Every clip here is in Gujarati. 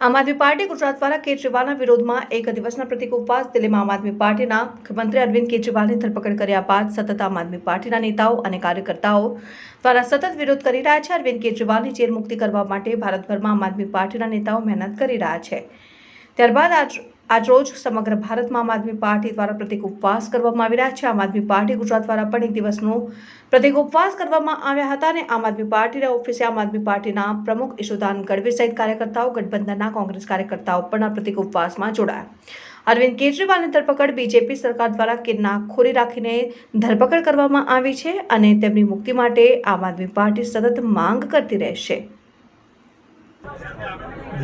આમ આદમી પાર્ટી ગુજરાત દ્વારા કેજરીવાલના વિરોધમાં એક દિવસના પ્રતિક ઉપવાસ દિલ્હીમાં આમ આદમી પાર્ટીના મુખ્યમંત્રી અરવિંદ કેજરીવાલની ધરપકડ કર્યા બાદ સતત આમ આદમી પાર્ટીના નેતાઓ અને કાર્યકર્તાઓ દ્વારા સતત વિરોધ કરી રહ્યા છે. અરવિંદ કેજરીવાલની જેલ મુક્તિ કરવા માટે ભારતભરમાં આમ આદમી પાર્ટીના નેતાઓ મહેનત કરી રહ્યા છે. ત્યારબાદ આજ આજરોજ સમગ્ર ભારતમાં આમ આદમી પાર્ટી દ્વારા પ્રતિક ઉપવાસ કરવામાં આવી રહ્યા છે. આમ આદમી પાર્ટી ગુજરાત દ્વારા પણ એક દિવસનો પ્રતિક ઉપવાસ કરવામાં આવ્યા હતા અને આમ આદમી પાર્ટીના ઓફિસે આમ આદમી પાર્ટીના પ્રમુખ ઈશુદાન ગઢવી સહિત કાર્યકર્તાઓ, ગઠબંધનના કોંગ્રેસ કાર્યકર્તાઓ પણ આ પ્રતિક ઉપવાસમાં જોડાયા. અરવિંદ કેજરીવાલની ધરપકડ બીજેપી સરકાર દ્વારા કિન્નાખોરી રાખીને ધરપકડ કરવામાં આવી છે અને તેમની મુક્તિ માટે આમ આદમી પાર્ટી સતત માંગ કરતી રહેશે.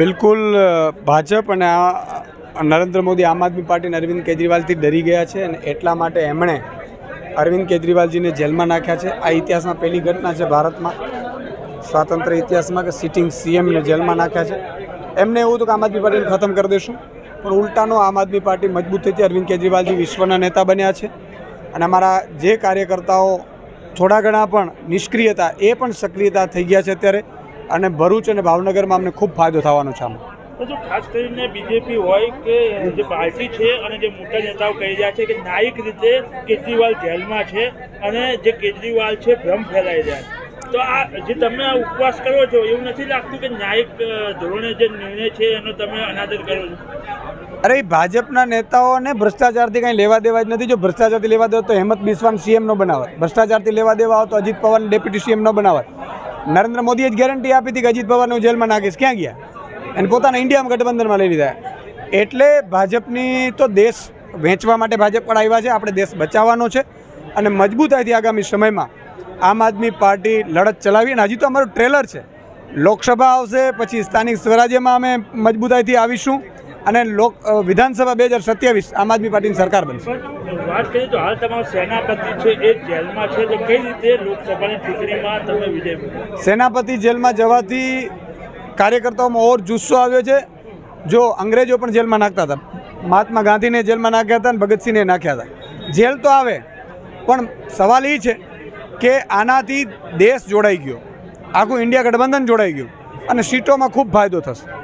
બિલકુલ ભાજપ અને આ નરેન્દ્ર મોદી આમ આદમી પાર્ટીને અરવિંદ કેજરીવાલથી ડરી ગયા છે અને એટલા માટે એમણે અરવિંદ કેજરીવાલજીને જેલમાં નાખ્યા છે. આ ઇતિહાસમાં પહેલી ઘટના છે ભારતમાં. સ્વાતંત્ર્ય ઇતિહાસમાં કે સિટિંગ સીએમને જેલમાં નાખ્યા છે. એમને એવું હતું કે આમ આદમી પાર્ટીને ખતમ કરી દઈશું પણ ઉલટાનો આમ આદમી પાર્ટી મજબૂત થઈ અરવિંદ કેજરીવાલજી વિશ્વના નેતા બન્યા છે. અને અમારા જે કાર્યકર્તાઓ થોડા ઘણા પણ નિષ્ક્રિયતા, એ પણ સક્રિયતા થઈ ગયા છે અત્યારે. અને ભરૂચ અને ભાવનગરમાં અમને ખૂબ ફાયદો થવાનો છે આમાં. તો જો ખાસ કરીને બીજેપી હોય કે જે પાર્ટી છે અને જે મોટા નેતાઓ કહી રહ્યા છે કે ન્યાયિક રીતે કેજરીવાલ જેલમાં છે અને જે કેજરીવાલ છે ભ્રમ ફેલાઈ રહ્યા તો આ જે તમે ઉપવાસ કરો છો, એવું નથી લાગતું કે ન્યાયિક ધોરણે જે નિર્ણય છે એનો તમે અનાદર કરો છો? અરે ભાજપના નેતાઓને ભ્રષ્ટાચારથી કંઈ લેવા દેવા જ નથી. જો ભ્રષ્ટાચારથી લેવા દેવા તો હેમંત બિસ્વાન સીએમ નો બનાવત. ભ્રષ્ટાચારથી લેવા દેવા તો અજીત પવારને ડેપ્યુટી સીએમ નો બનાવત. નરેન્દ્ર મોદીએ જ ગેરંટી આપી હતી કે અજીત પવારને હું જેલમાં નાખીશ. ક્યાં ગયા? અને પોતાના ઇન્ડિયામાં ગઠબંધનમાં લઈ લીધા. એટલે ભાજપની તો દેશ વેચવા માટે ભાજપ પણ આવ્યા છે આપણે દેશ બચાવવાનો છે અને મજબૂતાઈથી આગામી સમયમાં આમ આદમી પાર્ટી લડત ચલાવી અને હજી તો અમારું ટ્રેલર છે. લોકસભા આવશે પછી સ્થાનિક સ્વરાજ્યમાં અમે મજબૂતાઈથી આવીશું અને લોક વિધાનસભા બે હજાર સત્યાવીસ આમ આદમી પાર્ટીની સરકાર બનશે. વાત કરીએ તો હાલ તમારો સેનાપતિ છે એ જેલમાં છે તો કઈ રીતે લોકસભાની ચૂંટણીમાં તમે વિજય સેનાપતિ જેલમાં જવાથી કાર્યકર્તાઓમાં ઓર જુસ્સો આવ્યો છે. જો અંગ્રેજો પણ જેલમાં નાખતા હતા. મહાત્મા ગાંધીને જેલમાં નાખ્યા હતા અને ભગતસિંહને નાખ્યા હતા. જેલ તો આવે, પણ સવાલ એ છે કે આનાથી દેશ જોડાઈ ગયો. આખું ઇન્ડિયા ગઠબંધન જોડાઈ ગયું. અને સીટોમાં ખૂબ ફાયદો થશે.